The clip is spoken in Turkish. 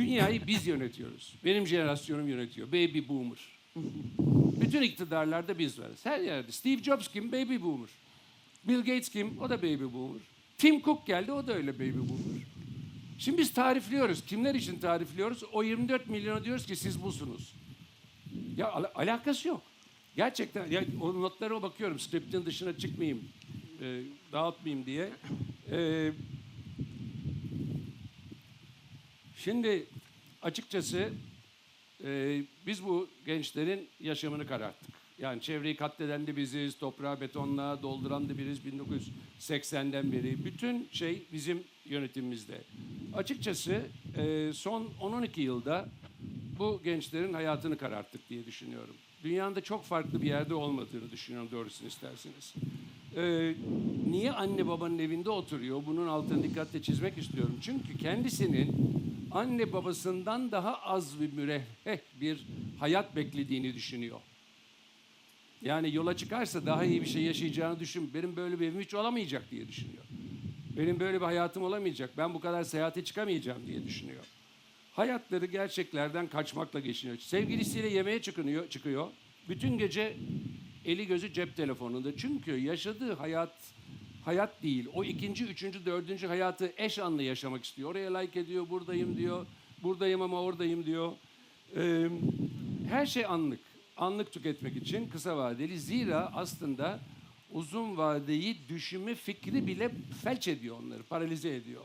Dünyayı biz yönetiyoruz. Benim jenerasyonum yönetiyor. Baby boomer. Bütün iktidarlarda biz varız. Her yerde. Steve Jobs kim? Baby boomer. Bill Gates kim? O da baby boomer. Tim Cook geldi. O da öyle baby boomer. Şimdi biz tarifliyoruz. Kimler için tarifliyoruz? O 24 milyona diyoruz ki siz busunuz. Ya al- alakası yok. Gerçekten ya o notlara bakıyorum. Script'in dışına çıkmayayım. e, dağıtmayayım diye. E, şimdi açıkçası e, biz bu gençlerin yaşamını kararttık. Yani çevreyi katleden de biziz, toprağı betonla dolduran da biriz 1980'den beri. Bütün şey bizim yönetimimizde. Açıkçası e, son 10-12 yılda bu gençlerin hayatını kararttık diye düşünüyorum. Dünyanın çok farklı bir yerde olmadığını düşünüyorum doğrusunu isterseniz. Ee, niye anne babanın evinde oturuyor? Bunun altını dikkatle çizmek istiyorum. Çünkü kendisinin anne babasından daha az bir müreffeh bir hayat beklediğini düşünüyor. Yani yola çıkarsa daha iyi bir şey yaşayacağını düşün. Benim böyle bir evim hiç olamayacak diye düşünüyor. Benim böyle bir hayatım olamayacak. Ben bu kadar seyahate çıkamayacağım diye düşünüyor. Hayatları gerçeklerden kaçmakla geçiniyor. Sevgilisiyle yemeğe çıkıyor, çıkıyor. Bütün gece eli gözü cep telefonunda. Çünkü yaşadığı hayat hayat değil. O ikinci, üçüncü, dördüncü hayatı eş anlı yaşamak istiyor. Oraya like ediyor, buradayım diyor. Buradayım ama oradayım diyor. Ee, her şey anlık. Anlık tüketmek için kısa vadeli. Zira aslında uzun vadeyi düşünme fikri bile felç ediyor onları, paralize ediyor.